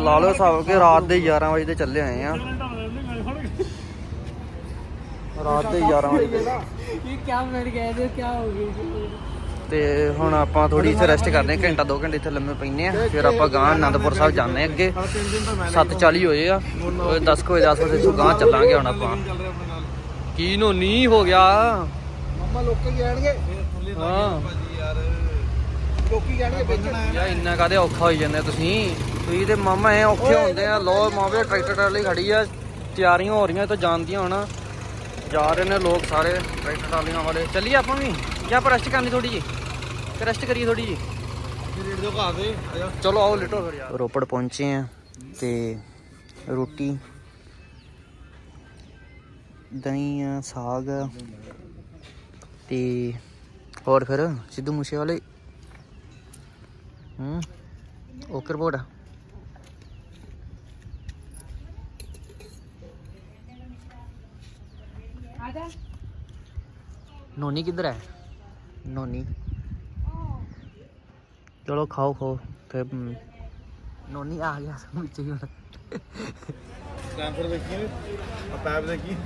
ਲਾ ਲਓ ਹਿਸਾਬ ਕਿ ਰਾਤ ਦੇ 11 ਵਜੇ ਤੇ ਚੱਲੇ ਆਏ ਆ। ਰਾਤ ਦੇ 11 ਵਜੇ ਇਹ ਕਿਆ ਮਿਲ ਗਏ ਤੇ ਕਿਆ ਹੋ ਗਈ ਤੇ ਹੁਣ ਆਪਾਂ ਥੋੜੀ ਇੱਥੇ ਰੈਸਟ ਕਰਦੇ ਹਾਂ ਘੰਟਾ 2 ਘੰਟੇ ਇੱਥੇ ਲੰਮੇ ਪੈਨੇ ਆ ਫਿਰ ਆਪਾਂ ਗਾਂ ਆਨੰਦਪੁਰ ਸਾਹਿਬ ਜਾਂਦੇ ਅੱਗੇ। 7:40 ਹੋਏ ਆ। 10 ਵਜੇ 10 ਵਜੇ ਤੋਂ ਗਾਂ ਚੱਲਾਂਗੇ ਹੁਣ ਆਪਾਂ। ਕੀ ਨੋ ਨੀ ਹੋ ਗਿਆ। ਮੰਮਾ ਲੋਕਲ ਜਾਣਗੇ ਹਾਂ। ਲੋਕੀ ਜਾਣਗੇ ਵੇਚਣਾ ਯਾ ਇੰਨਾ ਕਾਦੇ ਔਖਾ ਹੋਈ ਜਾਂਦਾ ਤੁਸੀਂ? ਤੁਸੀਂ ਤੇ ਮਾਮਾ ਐ ਔਖੇ ਹੁੰਦੇ ਆ। ਲੋ ਮਾਵੇ ਟਰੈਕਟਰ ਟਰਾਲੀ ਖੜੀ ਆ। ਤਿਆਰੀਆਂ ਹੋ ਰਹੀਆਂ ਤਾਂ ਜਾਣਦੀਆਂ ਹੋਣਾ। ਜਾ ਰਹੇ ਨੇ ਲੋਕ ਸਾਰੇ ਟਰੈਕਟਰ ਟਰਾਲੀਆਂ ਵਾਲੇ। ਚੱਲੀਏ ਆਪਾਂ ਵੀ। ਜਾਂ ਆਪਾਂ ਰੈਸਟ ਕਰਨੀ ਥੋੜੀ ਜੀ ਰੈਸਟ ਕਰੀਏ ਥੋੜੀ ਜੀ ਚਲੋ ਆਓ ਲਿਟੋ ਫਿਰ ਯਾਰ। ਰੋਪੜ ਪਹੁੰਚੇ ਆ ਤੇ ਰੋਟੀ, ਦਹੀਂ ਆ, ਸਾਗ ਤੇ ਹੋਰ ਫਿਰ ਸਿੱਧੂ ਮੂਸੇ ਵਾਲੇ ਹੂੰ ਓਕੇ ਰਿਪੋਰਟ ਨੋਨੀ ਕਿੱਧਰ ਹੈ? ਨੋਨੀ। ਚਲੋ ਖਾਓ ਖਾਓ। ਫਿਰ ਨੋਨੀ ਆ ਗਿਆ ਵਿੱਚ ਹੀ ਹੁਣ। ਕੈਂਪਰ ਦੇਖੀ ਆ ਪੈਪ ਦੇਖੀ?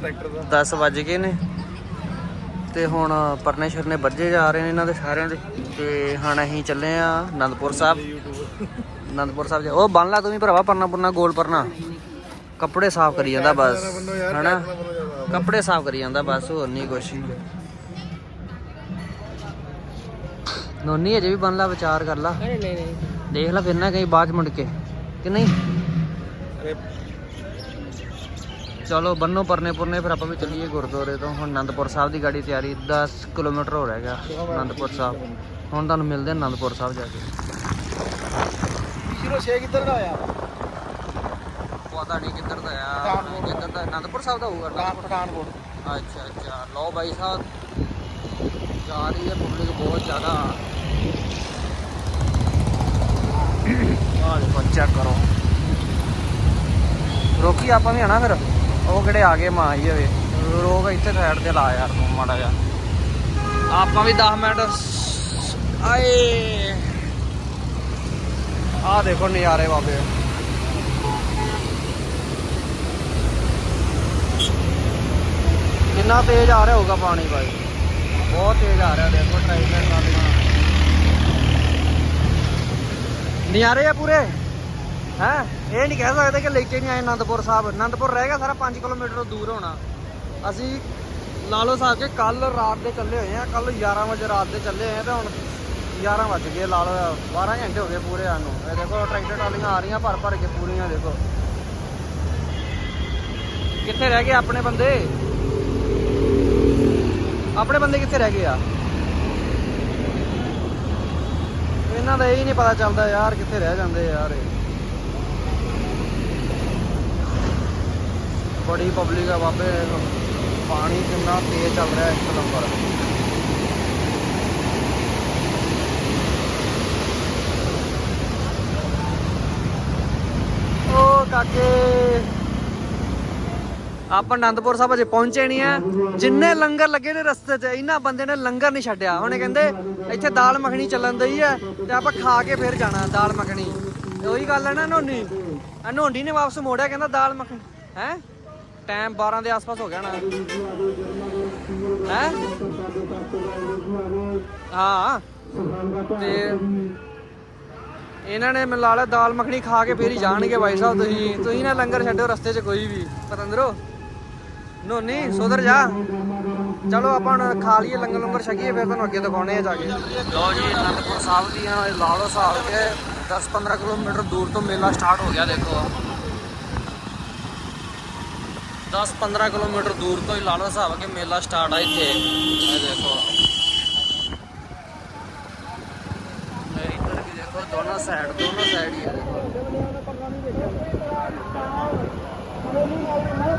ਟਰੈਕਟਰ ਦਾ। 10 ਵੱਜ ਗਏ ਨੇ। ਤੇ ਹੁਣ ਪਰਨੇਸ਼ਰ ਨੇ ਵੱਜੇ ਜਾ ਰਹੇ ਨੇ ਇਹਨਾਂ ਦੇ ਸਾਰਿਆਂ ਦੇ। ਤੇ ਹੁਣ ਅਸੀਂ ਚੱਲੇ ਆ ਆਨੰਦਪੁਰ ਸਾਹਿਬ। ਆਨੰਦਪੁਰ ਸਾਹਿਬ ਜਾ ਉਹ ਬੰਨ ਲਾ ਤੂੰ ਵੀ ਭਰਾਵਾ ਪਰਨਾ ਪੁਰਨਾ ਗੋਲ ਪਰਨਾ। ਕੱਪੜੇ ਸਾਫ਼ ਕਰੀ ਜਾਂਦਾ ਬਸ। ਹਨਾ? ਕੱਪੜੇ ਸਾਫ਼ ਕਰੀ ਜਾਂਦਾ ਬਸ ਹੋਰ ਨਹੀਂ ਕੁਛ। ਨੋਨੀ ਅਜੇ ਵੀ ਬੰਨ ਲਾ ਵਿਚਾਰ ਕਰ ਲਾ। ਨਹੀਂ ਨਹੀਂ ਨਹੀਂ। ਦੇਖ ਲੈ ਫਿਰ ਨਾ ਕਹੀਂ ਬਾਅਦ ਮੁੜ ਕੇ ਕਿ ਨਹੀਂ? ਅਰੇ। ਚਲੋ ਬੰਨੋ ਪਰਨੇ ਪੁਰਨੇ ਫਿਰ ਆਪਾਂ ਵੀ ਚੱਲੀਏ ਗੁਰਦੁਆਰੇ ਤੋਂ। ਹੁਣ ਆਨੰਦਪੁਰ ਸਾਹਿਬ ਦੀ ਗਾੜੀ ਤਿਆਰੀ 10 ਕਿਲੋਮੀਟਰ ਹੋ ਰਿਹਾ ਹੈਗਾ ਆਨੰਦਪੁਰ ਸਾਹਿਬ। ਹੁਣ ਤੁਹਾਨੂੰ ਮਿਲਦੇ ਹਾਂ ਆਨੰਦਪੁਰ ਸਾਹਿਬ ਜਾ ਕੇ। 06 ਕਿੱਧਰ ਦਾ ਆਇਆ? ਪਤਾ ਨਹੀਂ ਕਿੱਧਰ ਦਾ ਆ ਪਠਾਨਕੋਟ। ਕਿੱਧਰ ਦਾ ਆਨੰਦਪੁਰ ਸਾਹਿਬ ਦਾ ਹੋਊਗਾ ਨਾ? ਪਠਾਨਕੋਟ। ਅੱਛਾ ਅੱਛਾ। ਲਓ ਬਾਈ ਸਾਹਿਬ ਜਾ ਰਹੀ ਹੈ ਪਬਲਿਕ ਬਹੁਤ ਜ਼ਿਆਦਾ। ਆਹ ਦੇਖੋ ਚੈੱਕ ਕਰੋ। ਰੋਕੀ ਆਪਾਂ ਵੀ ਆਣਾ ਫਿਰ? ਉਹ ਕਿਹੜੇ ਆ ਗਏ ਮਾਂ ਹੀ ਹੋਵੇ ਰੋਕ ਇੱਥੇ ਸਾਈਡ ਤੇ ਲਾ ਯਾਰ ਤੂੰ ਮਾੜਾ ਜਿਹਾ। ਆਪਾਂ ਵੀ 10 ਮਿੰਟ ਸ- ਆਏ। ਆਹ ਦੇਖੋ ਨਜ਼ਾਰੇ ਬਾਬੇ। ਕਿੰਨਾ ਤੇਜ਼ ਆ ਰਿਹਾ ਹੋਊਗਾ ਪਾਣੀ ਬਾਈ? ਬਹੁਤ ਤੇਜ਼ ਆ ਰਿਹਾ, ਦੇਖੋ ਟ੍ਰਾਈਲਰ ਟਰਾਲੀਆਂ ਨਜ਼ਾਰੇ ਆ ਪੂਰੇ? ਹੈ? ਇਹ ਨਹੀਂ ਕਹਿ ਸਕਦੇ ਕਿ ਲੈ ਕੇ ਨਹੀਂ ਆਏ ਅਨੰਦਪੁਰ ਸਾਹਿਬ। ਅਨੰਦਪੁਰ ਰਹਿ ਗਿਆ ਸਾਰਾ 5 ਕਿਲੋਮੀਟਰ ਦੂਰ ਹੋਣਾ। ਅਸੀਂ ਲਾ ਲਓ ਸਾਹਿਬ ਕੇ ਕੱਲ ਰਾਤ ਦੇ ਚੱਲੇ ਹੋਏ ਆ ਕੱਲ 11 ਵਜੇ ਰਾਤ ਦੇ ਚੱਲੇ ਹੋਏ ਆ ਤੇ ਹੁਣ 11 ਵੱਜ ਗਏ, ਲਾ ਲਓ 12 ਘੰਟੇ ਹੋ ਗਏ ਪੂਰੇ ਆਉਣ ਨੂੰ। ਇਹ ਦੇਖੋ ਟਰੈਕਟਰ ਟਰਾਲੀਆਂ ਆ ਰਹੀਆਂ ਭਰ ਭਰ ਕੇ ਪੂਰੀਆਂ, ਦੇਖੋ। ਕਿੱਥੇ ਰਹਿ ਗਏ ਆਪਣੇ ਬੰਦੇ? ਆਪਣੇ ਬੰਦੇ ਕਿੱਥੇ ਰਹਿ ਗਏ ਆ? ਇਹਨਾਂ ਦਾ ਇਹ ਨਹੀਂ ਪਤਾ ਚੱਲਦਾ ਯਾਰ ਕਿੱਥੇ ਰਹਿ ਜਾਂਦੇ ਯਾਰ ਇਹ। ਬੜੀ ਪਬਲਿਕ ਆ ਬਾਬੇ, ਪਾਣੀ ਕਿੰਨਾ ਤੇਜ਼ ਚੱਲ ਰਿਹਾ ਇੱਕ ਨੰਬਰ। ਓ ਕਾਕੇ। ਆਪਾਂ ਆਨੰਦਪੁਰ ਸਾਹਿਬ ਅਜੇ ਪਹੁੰਚੇ ਨਹੀਂ ਆ। ਜਿੰਨੇ ਲੰਗਰ ਲੱਗੇ ਨੇ ਰਸਤੇ 'ਚ ਇਹਨਾਂ ਬੰਦੇ ਨੇ ਲੰਗਰ ਨਹੀਂ ਛੱਡਿਆ। ਉਹਨੇ ਕਹਿੰਦੇ ਇੱਥੇ ਦਾਲ ਮੱਖਣੀ ਚੱਲਣ ਦਈ ਆ ਤੇ ਆਪਾਂ ਖਾ ਕੇ ਫਿਰ ਜਾਣਾ ਦਾਲ ਮੱਖਣੀ। ਤੇ ਉਹੀ ਗੱਲ ਹੈ ਨਾ ਨੋਨੀ। ਨੋਨੀ ਨੇ ਵਾਪਸ ਮੋੜਿਆ, ਕਹਿੰਦਾ ਦਾਲ ਮੱਖਣੀ। ਹੈ? ਟਾਈਮ 12 ਦੇ ਆਸ-ਪਾਸ ਹੋ ਗਿਆ ਨਾ। ਹੈ? ਹਾਂ। ਤੇ ਇਹਨਾਂ ਨੇ ਮੈਨੂੰ ਲਾ ਲਿਆ ਦਾਲ ਮੱਖਣੀ ਖਾ ਕੇ ਫੇਰ ਹੀ ਜਾਣਗੇ ਭਾਈ ਸਾਹਿਬ। ਤੁਸੀਂ ਤੁਸੀਂ ਨਾ ਲੰਗਰ ਛੱਡੋ ਰਸਤੇ 'ਚ ਕੋਈ ਵੀ। ਪਤੰਦਰੋ। ਨੋਨੀ ਸੁਧਰ ਜਾ। ਚਲੋ ਆਪਾਂ ਹੁਣ ਖਾ ਲਈਏ, ਲੰਗਰ ਲੰਗਰ ਛਕੀਏ, ਫਿਰ ਤੁਹਾਨੂੰ ਅੱਗੇ ਦਿਖਾਉਣੇ ਆ ਜਾ ਕੇ। ਲਓ ਜੀ, ਅਨੰਦਪੁਰ ਸਾਹਿਬ ਦੀਆਂ ਇਹ ਸਾਹਿਬ ਕੇ 10-15 ਕਿਲੋਮੀਟਰ ਦੂਰ ਤੋਂ ਮੇਲਾ ਸਟਾਰਟ ਹੋ ਗਿਆ, ਦੇਖੋ। 10-15 ਕਿਲੋਮੀਟਰ ਦੂਰ ਤੋਂ ਹੀ ਲਾ ਲਓ ਹਿਸਾਬ ਮੇਲਾ ਸਟਾਰਟ ਆ ਇੱਥੇ। ਇਹ ਦੇਖੋ। ਇੱਧਰ ਵੀ ਦੇਖੋ, ਦੋਨੋਂ ਸਾਈਡ ਦੋਨੋਂ ਸਾਈਡ ਹੀ ਆ।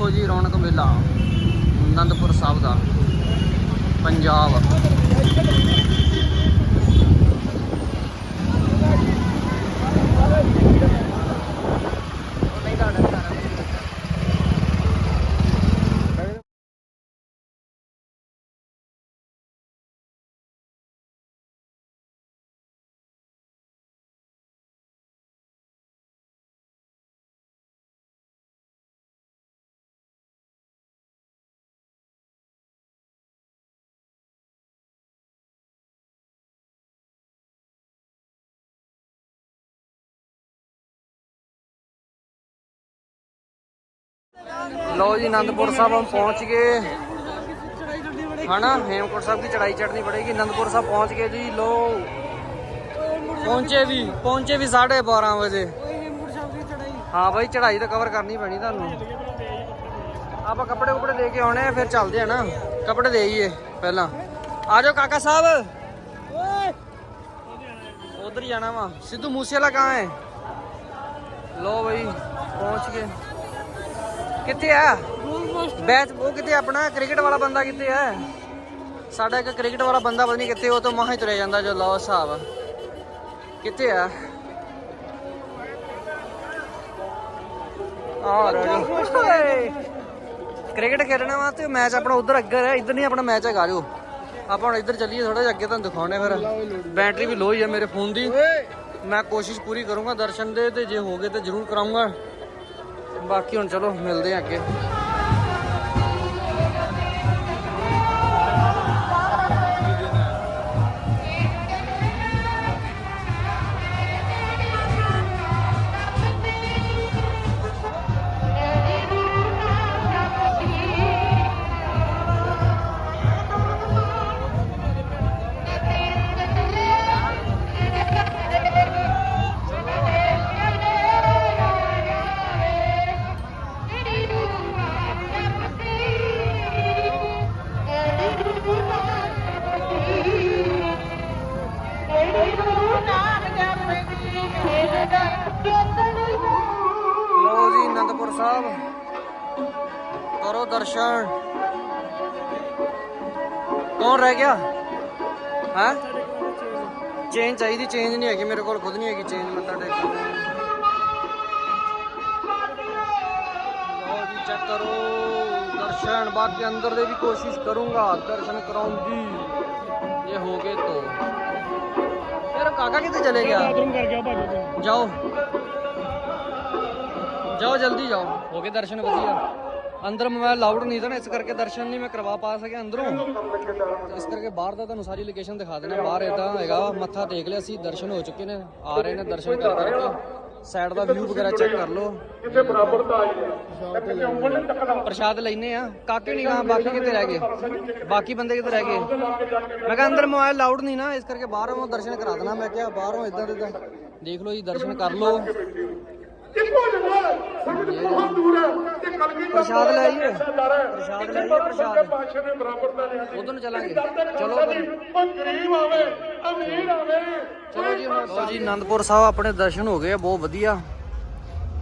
ਦੇਖੋ ਜੀ ਰੌਣਕ ਮੇਲਾ ਅਨੰਦਪੁਰ ਸਾਹਿਬ ਦਾ ਪੰਜਾਬ। ਲਓ ਜੀ ਆਨੰਦਪੁਰ ਸਾਹਿਬ ਹਮ ਪਹੁੰਚ ਗਏ। ਹਨਾ, ਹੇਮਕੁੰਟ ਸਾਹਿਬ ਦੀ ਚੜਾਈ ਚੜਨੀ ਪੜੇਗੀ। ਆਨੰਦਪੁਰ ਸਾਹਿਬ ਪਹੁੰਚ ਗਏ ਜੀ ਲੋ ਪਹੁੰਚੇ ਵੀ ਪਹੁੰਚੇ ਵੀ 12:30 ਵਜੇ। ਹਾਂ ਬਾਈ ਚੜਾਈ ਤਾਂ ਕਵਰ ਕਰਨੀ ਪੈਣੀ ਤੁਹਾਨੂੰ। ਆਪਾਂ ਕੱਪੜੇ ਕੁਪੜੇ ਦੇ ਕੇ ਆਉਣੇ ਆ, ਫਿਰ ਚੱਲਦੇ ਆ ਨਾ। ਕੱਪੜੇ ਦੇ ਆਈਏ ਪਹਿਲਾਂ। ਆ ਜਾਓ ਕਾਕਾ ਸਾਹਿਬ। ਉਧਰ ਹੀ ਜਾਣਾ ਵਾ। ਸਿੱਧੂ ਮੂਸੇ ਵਾਲਾ ਕਹਾਂ ਹੈ? ਲੋ ਬਈ, ਪਹੁੰਚ ਗਏ। ਕਿੱਥੇ ਆ? ਬੈਚ ਉਹ ਕਿੱਥੇ ਆਪਣਾ ਕ੍ਰਿਕਟ ਵਾਲਾ ਬੰਦਾ ਕਿੱਥੇ ਹੈ ਸਾਡਾ ਇੱਕ ਕ੍ਰਿਕਟ ਵਾਲਾ ਬੰਦਾ ਪਤਾ ਨਹੀਂ ਕਿੱਥੇ, ਉਹ ਤੋਂ ਮਹਾਂ ਤੁਰਿਆ ਜਾਂਦਾ ਜੋ ਲਓ ਹਿਸਾਬ। ਕਿੱਥੇ ਆ? ਆ ਕ੍ਰਿਕਟ ਖੇਡਣਾ ਵਾਸਤੇ ਮੈਚ ਆਪਣਾ ਉਧਰ ਅੱਗੇ ਹੈ ਇੱਧਰ ਨਹੀਂ ਆਪਣਾ ਮੈਚ ਹੈਗਾ ਜੋ। ਆਪਾਂ ਹੁਣ ਇੱਧਰ ਚੱਲੀਏ ਥੋੜਾ ਜਿਹਾ ਅੱਗੇ ਤੁਹਾਨੂੰ ਦਿਖਾਉਣੇ ਫਿਰ। ਬੈਟਰੀ ਵੀ ਲੋ ਹੀ ਹੈ ਮੇਰੇ ਫੋਨ ਦੀ। ਮੈਂ ਕੋਸ਼ਿਸ਼ ਪੂਰੀ ਕਰੂੰਗਾ ਦਰਸ਼ਨ ਦੇ, ਤੇ ਜੇ ਹੋਗੇ ਤਾਂ ਜ਼ਰੂਰ ਕਰਾਉਂਗਾ ਬਾਕੀ ਹੁਣ ਚਲੋ ਮਿਲਦੇ ਆ ਅੱਗੇ। ਚੇਂਜ ਨਹੀਂ ਹੈਗੀ ਮੇਰੇ ਕੋਲ ਖੁਦ ਨਹੀਂ ਹੈਗੀ ਚੇਂਜ ਮੱਥਾ ਟੇਕਣ ਨੂੰ। ਲਓ ਜੀ ਚੈੱਕ ਕਰੋ। ਦਰਸ਼ਨ ਬਾਕੀ ਅੰਦਰ ਦੇ ਵੀ ਕੋਸ਼ਿਸ਼ ਕਰੂੰਗਾ। ਦਰਸ਼ਨ ਕਰਾਉਣ ਦੀ। ਜੇ ਹੋ ਗਏ तो ਯਾਰ ਕਾਕਾ ਕਿੱਥੇ ਚਲੇ ਗਿਆ? ਬਾਥਰੂਮ ਕਰ ਗਿਆ ਭਾਜੀ ਜਾਓ। ਜਾਓ ਜਲਦੀ ਜਾਓ। ਹੋ ਗਏ ਦਰਸ਼ਨ ਵਧੀਆ। ਅੰਦਰ ਮੋਬਾਈਲ ਲਾਊਡ ਨਹੀਂ ਤਾਂ ਇਸ ਕਰਕੇ ਦਰਸ਼ਨ ਨਹੀਂ ਮੈਂ ਕਰਵਾ ਪਾ ਸਕਿਆ ਅੰਦਰੋਂ। ਇਸ ਕਰਕੇ ਬਾਹਰ ਦਾ ਤੁਹਾਨੂੰ ਸਾਰੀ ਲੋਕੇਸ਼ਨ ਦਿਖਾ ਦੇਣਾ, ਬਾਹਰ ਇਦਾਂ ਹੈਗਾ, ਮੱਥਾ ਟੇਕ ਲਿਆ ਸੀ ਦਰਸ਼ਨ ਹੋ ਚੁੱਕੇ ਨੇ, ਆ ਰਹੇ ਨੇ ਦਰਸ਼ਨ ਕਰ ਕਰਕੇ ਸਾਈਡ ਦਾ ਵਿਊ ਵਗੈਰਾ ਚੈੱਕ ਕਰ ਲਓ। ਜਿੱਥੇ ਬਰਾਬਰਤਾ ਆਈ ਕਿਤੇ ਉਂਗਲ ਨਹੀਂ ਟੱਕਦਾ ਪ੍ਰਸ਼ਾਦ ਲੈਨੇ ਆ। ਕਾਕੇ ਨਹੀਂ ਗਾ ਬਾਕੀ ਕਿੱਥੇ ਰਹਿ ਗਏ? ਬਾਕੀ ਬੰਦੇ ਕਿੱਥੇ ਰਹਿ ਗਏ? ਮੈਂ ਕਿਹਾ ਅੰਦਰ ਮੋਬਾਈਲ ਲਾਊਡ ਨਹੀਂ ਨਾ, ਇਸ ਕਰਕੇ ਬਾਹਰੋਂ ਦਰਸ਼ਨ ਕਰਾ ਦੇਣਾ, ਮੈਂ ਕਿਹਾ ਬਾਹਰੋਂ ਇਦਾਂ ਦੇ ਦੇਖ ਲਓ ਜੀ, ਦਰਸ਼ਨ ਕਰ ਲਓ। ਇੱਕੋ ਜਗ੍ਹਾ ਸੰਗਤ ਬਹੁਤ ਦੂਰ ਹੈ ਤੇ ਕਲਗੀ ਦਾ ਪ੍ਰਸ਼ਾਦ ਲੈ ਆਈਏ। ਪ੍ਰਸ਼ਾਦ ਲੈ ਆਈਏ ਪ੍ਰਸ਼ਾਦ। ਪਾਤਸ਼ਾਹ ਨੇ ਬਰਾਬਰਤਾ ਲਿਆ ਉਧਰ ਨੂੰ ਚੱਲਾਂਗੇ। ਚਲੋ ਕੋਈ ਗਰੀਬ ਆਵੇ ਅਮੀਰ ਆਵੇ ਚਲੋ ਜੀ ਹੁਣ ਜੀ ਆਨੰਦਪੁਰ ਸਾਹਿਬ ਆਪਣੇ ਦਰਸ਼ਨ ਹੋ ਗਏ ਆ, ਬਹੁਤ ਵਧੀਆ।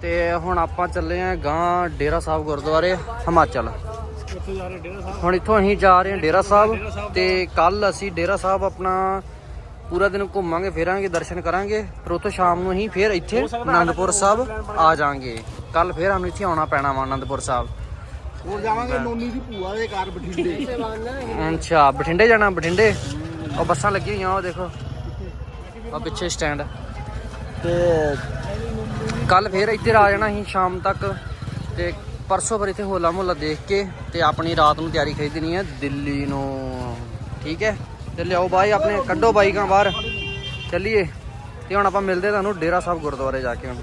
ਤੇ ਹੁਣ ਆਪਾਂ ਚੱਲੇ ਆ ਗਾਂ ਡੇਰਾ ਸਾਹਿਬ ਗੁਰਦੁਆਰੇ ਹਿਮਾਚਲ। ਉੱਥੇ ਜਾ ਰਹੇ ਡੇਰਾ ਸਾਹਿਬ। ਹੁਣ ਇੱਥੋਂ ਅਸੀਂ ਜਾ ਰਹੇ ਹਾਂ ਡੇਰਾ ਸਾਹਿਬ ਤੇ ਕੱਲ ਅਸੀਂ ਡੇਰਾ ਸਾਹਿਬ ਆਪਣਾ ਪੂਰਾ ਦਿਨ ਘੁੰਮਾਂਗੇ ਫੇਰਾਂਗੇ ਦਰਸ਼ਨ ਕਰਾਂਗੇ ਫਿਰ ਉੱਥੋਂ ਸ਼ਾਮ ਨੂੰ ਅਸੀਂ ਫੇਰ ਇੱਥੇ ਆਨੰਦਪੁਰ ਸਾਹਿਬ ਆ ਜਾਾਂਗੇ। ਕੱਲ ਫੇਰ ਸਾਨੂੰ ਇੱਥੇ ਆਉਣਾ ਪੈਣਾ ਵਾ ਆਨੰਦਪੁਰ ਸਾਹਿਬ। ਹੋਰ ਜਾਵਾਂਗੇ ਨੋਨੀ ਦੀ ਭੂਆ ਦੇ ਘਰ ਬਠਿੰਡੇ। ਅੱਛਾ ਬਠਿੰਡੇ ਜਾਣਾ ਬਠਿੰਡੇ? ਉਹ ਬੱਸਾਂ ਲੱਗੀਆਂ ਹੋਈਆਂ ਉਹ ਦੇਖੋ। ਆ ਪਿੱਛੇ ਸਟੈਂਡ। ਤੇ ਕੱਲ ਫੇਰ ਇੱਥੇ ਆ ਜਾਣਾ ਅਸੀਂ ਸ਼ਾਮ ਤੱਕ। ਤੇ ਪਰਸੋਂ ਫਿਰ ਇੱਥੇ ਹੋਲਾ ਮੁਹੱਲਾ ਦੇਖ ਕੇ ਤੇ ਆਪਣੀ ਰਾਤ ਨੂੰ ਤਿਆਰੀ ਖਰੀਦਣੀ ਹੈ ਦਿੱਲੀ ਨੂੰ। ਠੀਕ ਹੈ? ਤੇ ਲਿਆਓ ਬਾਈ, ਆਪਣੇ ਕੱਢੋ ਬਾਈਕਾਂ ਬਾਹਰ। ਚੱਲੀਏ ਤੇ ਹੁਣ ਆਪਾਂ ਮਿਲਦੇ ਤੁਹਾਨੂੰ ਡੇਰਾ ਸਾਹਿਬ ਗੁਰਦੁਆਰੇ ਜਾ ਕੇ ਹੁਣ।